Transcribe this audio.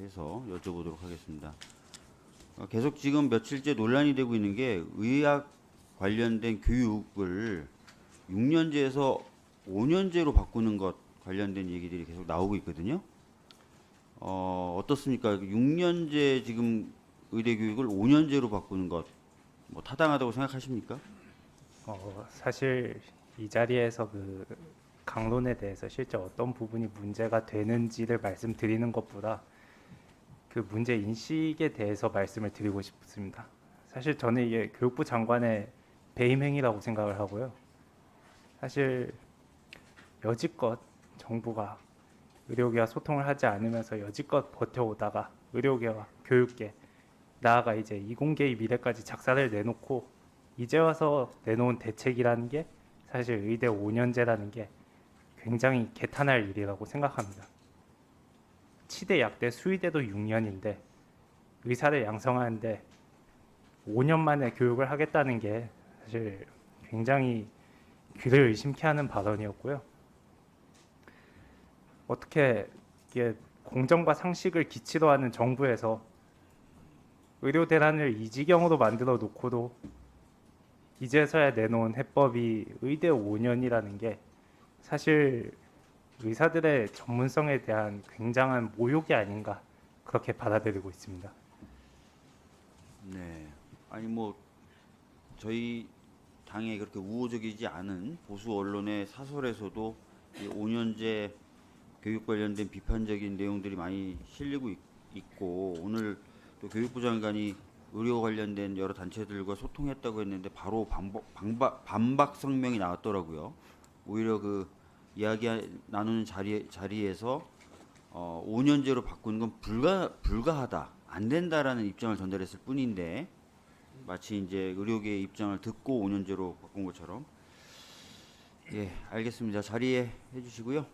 해서 여쭤보도록 하겠습니다. 어, 계속 지금 며칠째 논란이 되고 있는 게 의학 관련된 교육을 6년제에서 5년제로 바꾸는 것 관련된 얘기들이 계속 나오고 있거든요. 어, 어떻습니까? 6년제 지금 의대 교육을 5년제로 바꾸는 것 뭐 타당하다고 생각하십니까? 어, 사실 이 자리에서 그 강론에 대해서 실제 어떤 부분이 문제가 되는지를 말씀드리는 것보다 그 문제 인식에 대해서 말씀을 드리고 싶습니다. 사실 저는 이게 교육부 장관의 배임 행위라고 생각을 하고요. 사실 여지껏 정부가 의료계와 소통을 하지 않으면서 여지껏 버텨오다가 의료계와 교육계 나아가 이제 이공계의 미래까지 작사를 내놓고 이제 와서 내놓은 대책이라는 게 사실 의대 5년제라는 게 굉장히 개탄할 일이라고 생각합니다. 치대, 약대, 수의대도 6년인데 의사를 양성하는데 5년 만에 교육을 하겠다는 게 사실 굉장히 귀를 의심케 하는 발언이었고요. 어떻게 이게 공정과 상식을 기치로 하는 정부에서 의료 대란을 이 지경으로 만들어 놓고도 이제서야 내놓은 해법이 의대 5년이라는 게 사실 의사들의 전문성에 대한 굉장한 모욕이 아닌가 그렇게 받아들이고 있습니다. 네. 아니 뭐 저희 당에 그렇게 우호적이지 않은 보수 언론의 사설에서도 이 5년제 교육 관련된 비판적인 내용들이 많이 실리고 있, 있고 오늘 또 교육부 장관이 의료 관련된 여러 단체들과 소통했다고 했는데 바로 반박, 반박 성명이 나왔더라고요. 오히려 그 이야기 나누는 자리 자리에서 어, 5년제로 바꾸는 건 불가 불가하다, 안 된다라는 입장을 전달했을 뿐인데 마치 이제 의료계의 입장을 듣고 5년제로 바꾼 것처럼 예, 알겠습니다. 자리에 해주시고요.